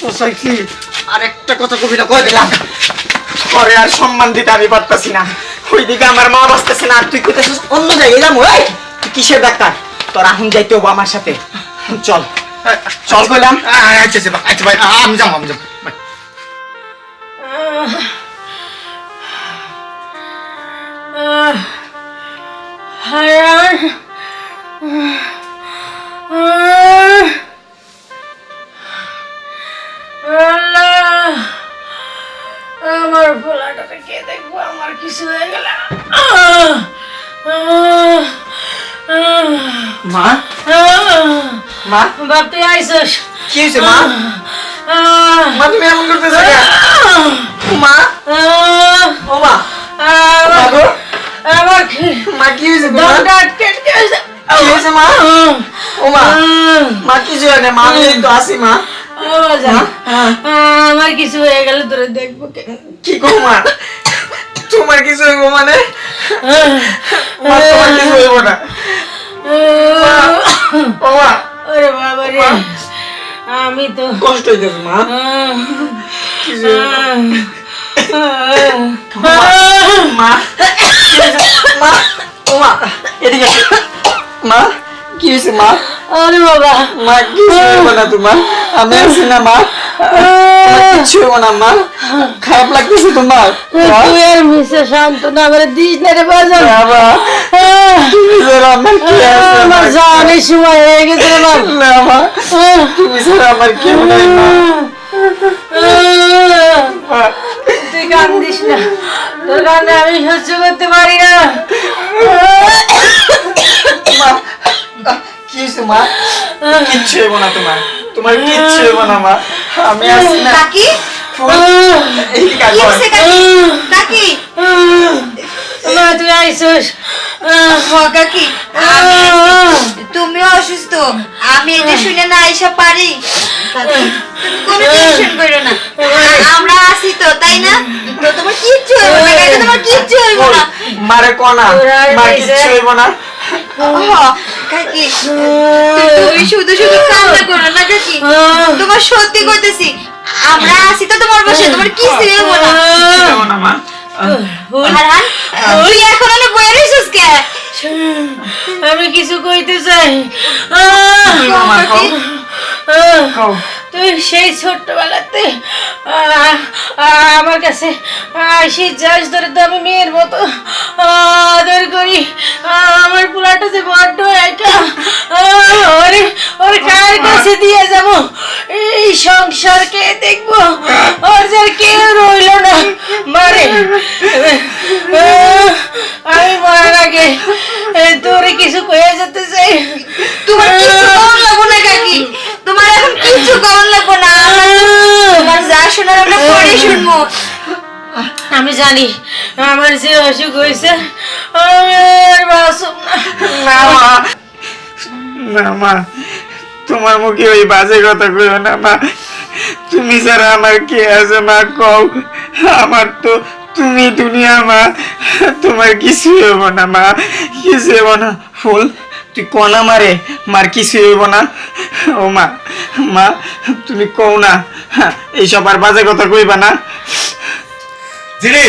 পোষাইছি আর একটা কথা কবি না কয়ে দিলাম পরে আর সম্মান দিতে আমি পারতাছি না। ওইদিকে আমার মা বাঁচতেছে না আর তুই কোথায় অন্য জায়গায় যাব এই? তুই কিসের ডাক্তার তোর আহুন যাইতে হব আমার সাথে। চল। চল কইলাম আচ্ছা আচ্ছা আচ্ছা ভাই আমি যাব আমি যাব ভাই। বাপ তুই আইসস? কি হয়েছে মা? মা তুমি এমন করতেছো? মা? ও মা। গো, আমার কি- মা কি হয়েছে? দমটা আটকে আটকে। কি হয়েছে মা? ও মা। মা কিছু হয় না মা আমি তো আসি মা। আমার কিছু হয়ে গেল তোরে দেখব কি। গো মা? তোমার কিছু হইব মানে? মা তোমার কিছু হইব না। ও মা। ওরে বাবা রে আমি তো কষ্ট হইতেছে মা। মা কি হয়েছে? মা ও মা এদিকে মা কি হয়েছে মা? আরে বাবা। মা কিছু হইব না তোমার আমি আছি না মা। কিচ্ছু না মা। খারাপ লাগতেছে তোমার। তুই আর আমার দিস না রে বাজান বাবা। তুমি ছাড়া আমার কি আছে আমার মা? সময় হয়ে গেছে রে বাবা। তুমি ছাড়া আমার কেউ নাই মা। মা, তুই কান্দিস না। তোর কান্না আমি সহ্য করতে পারি না। মা। কি হয়েছে মা? কিচ্ছু হইব না তোমার তোমার কিচ্ছু হইব না মা। আমি আছি না। কাকি? কাকি। কাকি? মা তুই কাকি। তুমিও অসুস্থ। আমি এটা শুনে না আইসা পারি। কোনো টেনশন করো না। আমরা আছি তো তাই না? তো তোমার কিচ্ছু হইব না তোমার কিচ্ছু হইব না। মারে কনা। ওরা আর মা হইছে। কিচ্ছু হইব না। কাকি তুমি শুধু শুধু কান্না করো না কাকি। তোমার সত্যি করতেছি। আমরা আছি তো তোমার বসে তোমার না? মা তুই এখন অনেক বয়ে রইছিস কে? আমি কিছু কইতে চাই। তুই সেই ছোট্টবেলাতে আমার কাছে সেই জাস ধরে তো আমি মেয়ের মতো আদর করি। আমার পোলাটা যে বড্ড একা ওরে ওর কার কাছে দিয়ে যাব? এই সংসারকে দেখব? ওর যার কেউ রইল না। মারে জানি, আমার যে অসুখ হয়েছে তোমার মুখে ওই বাজে কথা কইও না মা। তুমি ছাড়া আমার কে আছে মা, কও। আমার তো তুমি দুনিয়া মা, তোমার কিছু হইব না মা, কিছু হইব না। ফুল, তুই কনা মারে মার কিছু হইব না। ও মা মা, তুমি কও না এইসব আর বাজে কথা কইবা না। জিরে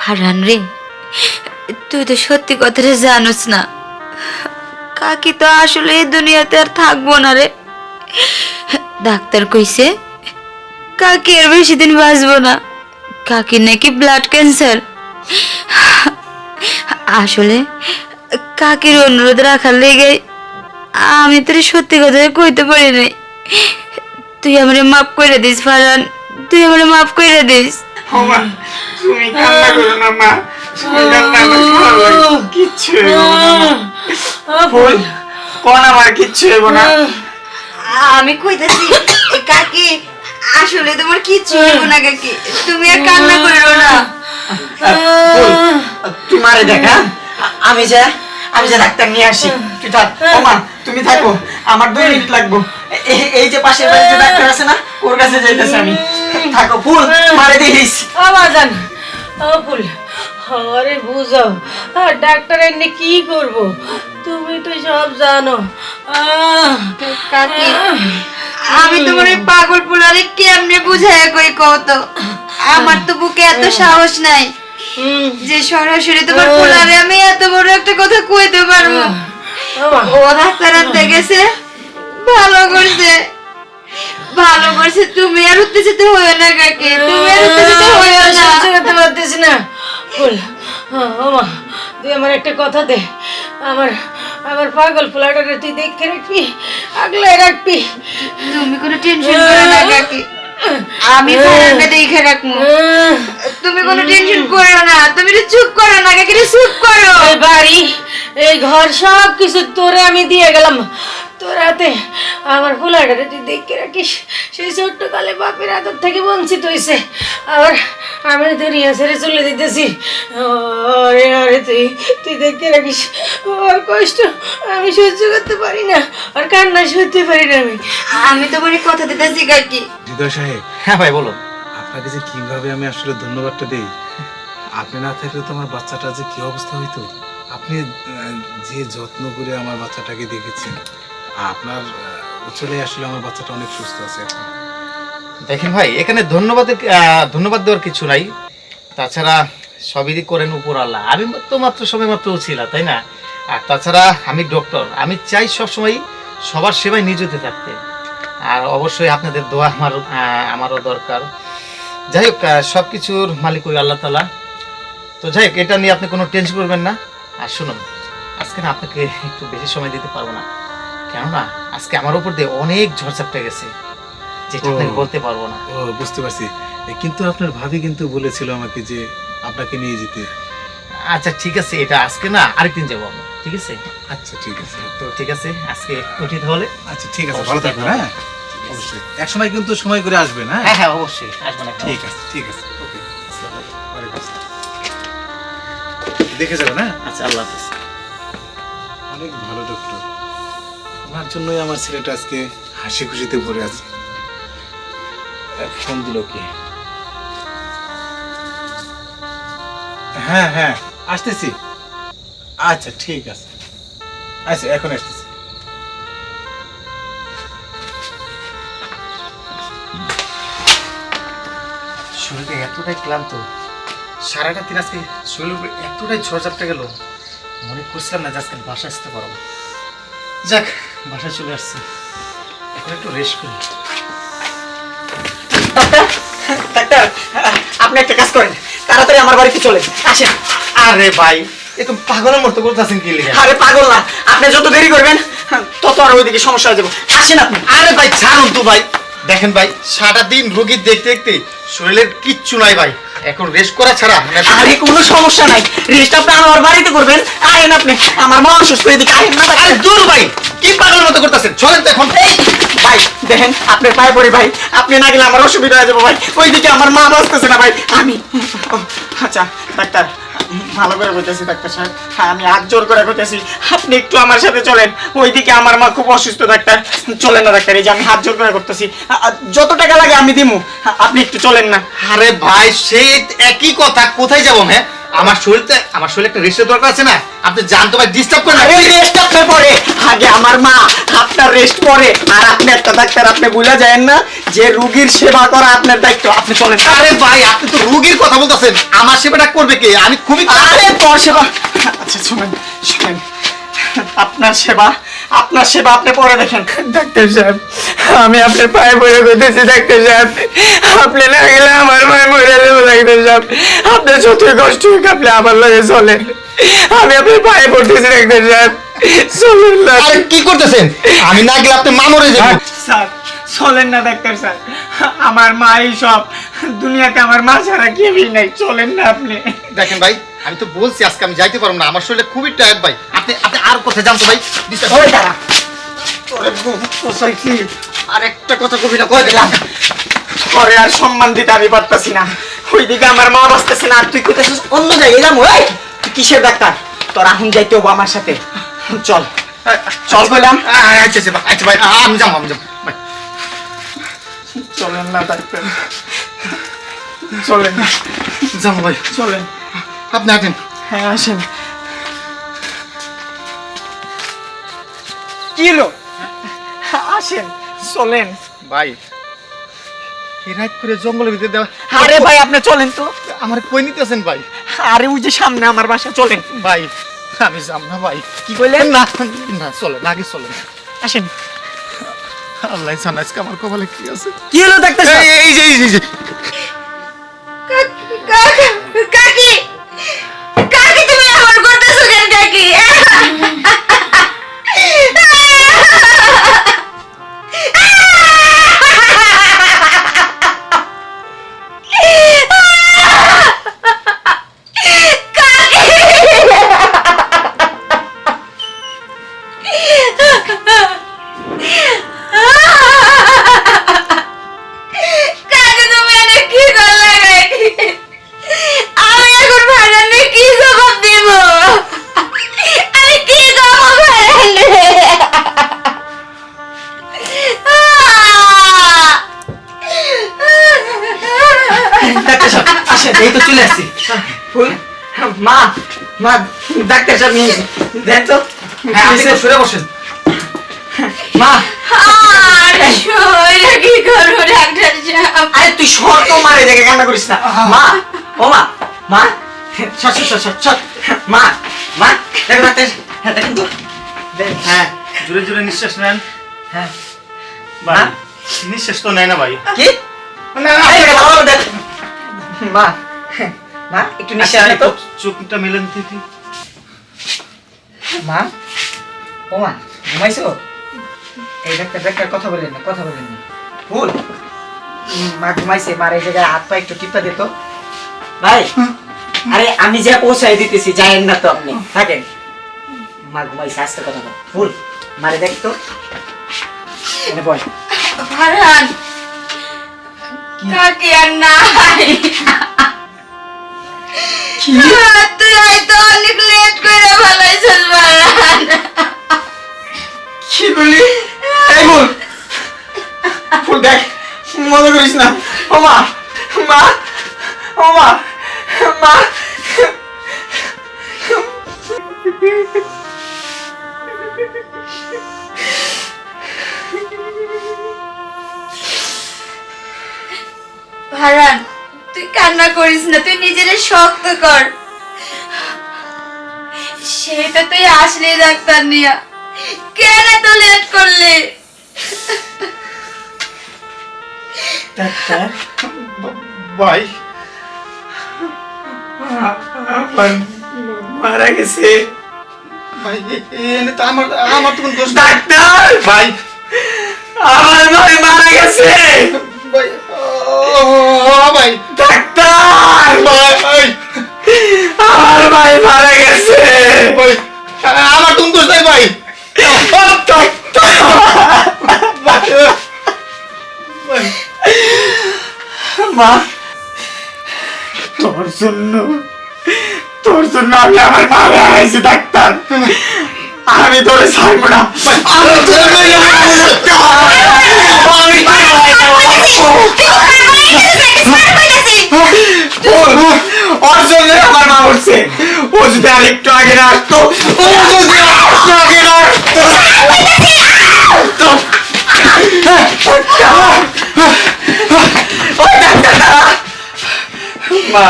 ফারহান রে, তুই তো সত্যি কথাটা জানোস না। কাকি তো আসলে এই দুনিয়াতে আর থাকব না রে। ডাক্তার কইছে, কাকি আর বেশি দিন বাঁচবো না। কাকির নাকি ব্লাড ক্যান্সার আসলে কাকির অনুরোধ রাখার লেগে আমি তোর সত্যি কথা কইতে পারি নাই। তুই আমারে মাফ করে দিস ফারহান তুই আমারে মাফ করে দিস। মা তুমি কান্না করো না মা। তুমি কান্না কিচ্ছু হইব না। ফুল কোন আমার কিচ্ছু হইব না। আমি কইতাছি কাকি আসলে তোমার কিচ্ছু হইব না কাকি। তুমি আর কান্না করো না। ফুল তুই মারে দেখা আমি যা আমি যা ডাক্তার নিয়ে আসি তুই থাক। ও মা তুমি থাকো আমার দুই মিনিট লাগবো। এই- এই যে পাশের বাড়িতে ডাক্তার আছে না ওর কাছে যাইতেছে আমি। থাকো ফুল মারে দিস আবার জান ও ফুল আরে বুঝাও আর ডাক্তার এনে কি করব? তুমি তো সব জানো। কাকি আমি তোমার ওই পাগল পোলারে কেমনে বুঝায় কই কত আমার তো বুকে এত সাহস নাই যে সরাসরি তোমার পোলারে আমি এত বড় একটা কথা কইতে পারব? ও ডাক্তার আনতে গেছে ভালো করছে। ভালো করছে তুমি আর উত্তেজিত হইও না কাকি তুমি আর উত্তেজিত হইও না। সহ্য করতে পারতেছি না। বল ওমা তুই আমার একটা কথা দে। আমার আমার পাগল পোলাটারে তুই দেখে রাখবি আগলে রাখবি। তুমি কোনো টেনশন করো না কাকি। আমি ফারানকে দেখে রাখব। তুমি কোনো টেনশন করো না। তুমি একটু চুপ করো না কাকি চুপ করো। এই বাড়ি এই ঘর সব কিছু তোরে আমি দিয়ে গেলাম। তোর হাতে আমার ফুলাটারে তুই দেখে রাখিস সেই ছোট্ট কালে বাপের আদর থেকে বঞ্চিত হয়েছে আর আমি তো রিয়া ছেড়ে চলে দিতেছি আরে আরে তুই তুই দেখে রাখিস ওর কষ্ট আমি সহ্য করতে পারি না আর কান্না সহ্য পারি না আমি। আমি তোমার কথা দিতেছি কাকি হৃদয় সাহেব। হ্যাঁ ভাই বলো আপনাকে যে কীভাবে আমি আসলে ধন্যবাদটা দেই আপনি না থাকলে তো আমার বাচ্চাটা যে কি অবস্থা হইতো? আপনি যে যত্ন করে আমার বাচ্চাটাকে দেখেছেন আপনার চলে আসলে আমার বাচ্চাটা অনেক সুস্থ আছে এখন। দেখেন ভাই, এখানে ধন্যবাদের ধন্যবাদ দেওয়ার কিছু নাই। তাছাড়া সবই করেন উপর আল্লাহ। আমি তো মাত্র সবাই মাত্র ছিলাম তাই না? আর তাছাড়া আমি ডক্টর আমি চাই সবসময় সবার সেবায় নিয়োজিত থাকতে। আর অবশ্যই আপনাদের দোয়া আমার আমারও দরকার। যাই হোক সব কিছুর মালিক ওই আল্লাহ তালা তো যাই হোক, এটা নিয়ে আপনি কোনো টেনশন করবেন না। আর শুনুন, আজকে না আপনাকে একটু বেশি সময় দিতে পারব না। কেননা আজকে আমার উপর দিয়ে অনেক ঝড়ঝাপটা গেছে যেটা আপনাকে বলতে পারব না। ও বুঝতে পারছি। কিন্তু আপনার ভাবি কিন্তু বলেছিল আমাকে যে আপনাকে নিয়ে যেতে। আচ্ছা ঠিক আছে এটা আজকে না আরেকদিন যাব আমি ঠিক আছে? আচ্ছা ঠিক আছে। তো ঠিক আছে আজকে উঠি তাহলে। আচ্ছা ঠিক আছে ভালো থাকবেন। হ্যাঁ? অবশ্যই। এক সময় কিন্তু সময় করে আসবেন হ্যাঁ? হ্যাঁ হ্যাঁ অবশ্যই আসবেন ঠিক আছে ঠিক আছে ওকে। দেখে যাবেন হ্যাঁ? আচ্ছা আল্লাহ হাফিজ। অনেক ভালো ডক্টর ওনার জন্যই আমার ছেলেটা আজকে হাসি খুশিতে ভরে আছে। ফোন দিল কি? হ্যাঁ হ্যাঁ আসতেছি। আচ্ছা ঠিক আছে। আচ্ছা এখন আসতেছি। শরীরটা এতটাই ক্লান্ত। সারাটা দিন আজকে শরীর উপরে এতটাই ঝড়ঝাপটা গেল, মনে করছিলাম না যে আজকে বাসায় আসতে পারব। যাক বাসায় চলে আসছে। এখন একটু রেস্ট করি। ডাক্তার আপনি একটা কাজ করেন। তাড়াতাড়ি আমার বাড়িতে চলেন আসেন। আরে ভাই এ তো পাগলের মতো করতেছেন কি লিখে আরে পাগল না আপনি যত দেরি করবেন তত আর ওইদিকে সমস্যা হয়ে যাবে। আসেন আপনি। আরে ভাই ছাড়ুন তো ভাই। দেখেন ভাই সারা দিন রোগী দেখতে দেখতে শরীরের কিচ্ছু নাই ভাই। এখন রেস্ট করা ছাড়া আরে কোনো সমস্যা নাই। রেস্ট আপনি আমার বাড়িতে করবেন। আয়েন আপনি আমার মা অসুস্থ এদিকে আয়েন না আরে দূর ভাই কি পাগলের মতো করতেছেন? চলেন তো এখন। এই, ভাই দেখেন আপনার পায়ে পড়ি ভাই। আপনি না গেলে আমার অসুবিধা হয়ে যাবে ভাই। ওইদিকে আমার মা বাঁচতেছে না ভাই। আমি আচ্ছা ডাক্তার। ভালো করে বলতেছি ডাক্তার সাহেব। হ্যাঁ আমি হাত জোর করে বলতেছি আপনি একটু আমার সাথে চলেন। ওইদিকে আমার মা খুব অসুস্থ, ডাক্তার। চলেন না, ডাক্তার, এই যে আমি হাত জোর করে করতেছি। যত টাকা লাগে আমি দিমু। আপনি একটু চলেন না। আরে ভাই, সেই একই কথা, কোথায় যাব হ্যাঁ? আমার শরীরতে আমার শরীরে একটা রেস্টের দরকার আছে না? আপনি জানতো ভাই ডিস্টার্ব করেন আরে রেস্ট আপনার পরে। আগে আমার মা আপনার রেস্ট পরে আর আপনি একটা ডাক্তার আপনি ভুলে যায়েন না যে রোগীর সেবা করা আপনার দায়িত্ব। আপনি চলেন। আরে ভাই আপনি তো রোগীর কথা বলতেছেন। আমার সেবাটা করবে কে? আমি খুবই আরে পর সেবা আচ্ছা শুনেন শুনেন। আপনার সেবা আপনার সেবা আপনি পরে দেখেন। ডাক্তার সাহেব আমি আপনার পায়ে পড়ে করতেছি ডাক্তার সাহেব। আপনি না গেলে আমার মায়ের মরে যাব ডাক্তার সাহেব। আপনার যতই কষ্ট হোক আপনি আমার লগে চলেন আমি আপনার পায়ে পড়তেছি ডাক্তার সাহেব। চলুন না। আরে কি করতেছেন? আমি না গেলে আপনি মা মরে যাবেন স্যার চলেন না ডাক্তার স্যার। আমার মাই সব দুনিয়াতে আমার মা ছাড়া কেউই নাই। চলেন না আপনি। দেখেন ভাই আমি তো বলছি আজকে আমি যাইতে পারব না। আমার শরীরে খুবই টায়ার্ড ভাই। আপনি আপনি আর কোথায় জানতো ভাই? ওই দাঁড়া। আর একটা কথা কবি না কই দিলাম তোরে আর সম্মান দিতে আমি পারতাছি না। ওইদিকে আমার মা বাঁচতেছে না আর তুই কোথায় অন্য জায়গায় যাব এই! তুই কিসের ডাক্তার? তোর আহুন যাইতে হব আমার সাথে। চল। চল বললাম আ- আচ্ছা আচ্ছা ভাই, আচ্ছা ভাই আমি যাব আমি যাব চলেন না ডাক্তার। চলেন। যাব ভাই। চলেন। আপনি হাঁটেন হ্যাঁ আসেন। কি হলো? আসেন চলেন। ভাই রাত করে জঙ্গলের ভিতরে দেওয়া আরে ভাই আপনি চলেন তো। আমার কই নিতেছেন ভাই? আরে ওই যে সামনে আমার বাসা চলেন। ভাই আমি যাব না ভাই। কি কইলেন না না চলেন আগে চলেন। আসেন। আল্লাহ জানে আজকে আমার কপালে কি আছে। কি হলো এই এই যে এই যে, ডাক্তার সাহেব নিয়ে। দেন তো। হ্যাঁ আপনি সরে বসেন। মা। কি করব ডাক্তার সাহেব? আরে তুই সর তো মারে দেখে কান্না করিস না। মা ও মা মা। সর সর সর সর মা মা দেখো ডাক্তার হ্যাঁ দেখেন তো। হ্যাঁ জোরে জোরে নিঃশ্বাস নেন। হ্যাঁ। হ্যাঁ? নিঃশ্বাস তো নেয় না ভাই। কি? করে দেখ। মা। মা একটু নিঃশ্বাস তো। আচ্ছা, চোখটা মেলেন থেকে মা ও মা ঘুমাইছো? এই ডাক্তার ডাক্তার কথা বলেন না কথা বলেন না। ভুল মা ঘুমাইছে মার এই জায়গায় হাত পা একটু টিপা দিত ভাই আরে আমি যা পৌঁছাই দিতেছি যাইেন না তো আপনি। থাকেন। মা ঘুমাইছে আস্তে কথা বল। ভুল মারে দেখ তো। এনে বল। ভাড়ান। কাকি আর নাই। তুই হয়তো অনেক লেট করে ফেলাইছিস ভাড়ান কি বলি? এই ভুল ফুল দেখ করিস না। ও মা মা ও মা মা। ভাড়ান তুই কান্না করিস না তুই নিজের শক্ত কর। সেটা তুই আসলি ডাক্তার নিয়া। কেন এত লেট করলি? ডাক্তার ভাই আমার মারা গেছে। ভাই এনে তো আমার আমার তো কোনো দোষ ডাক্তার! ভাই আমার ভাই মারা গেছে। জন্য। তোর জন্য আমি আমার মা হারাইছি ডাক্তার। আমি তোরে ছাড়বো না। আমি তোরে ওর জন্য আমার মা উঠছে। ও যদি আরেকটু আগে না আসতো ও যদি আরেকটু আগে না আসতো। ও ডাক্তার মা।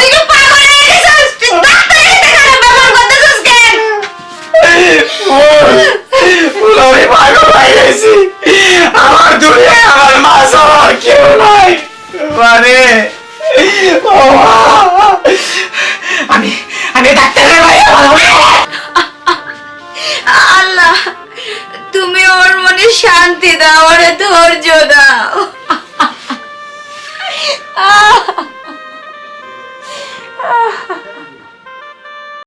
আমি পাগল হয়ে গেছি আমার দূরে আমার মা সবার কেউ নাই। মানে আমি আমি ডাক্তারের আল্লাহ, তুমি ওর মনে শান্তি দাও আর ধৈর্য দাও। Ah!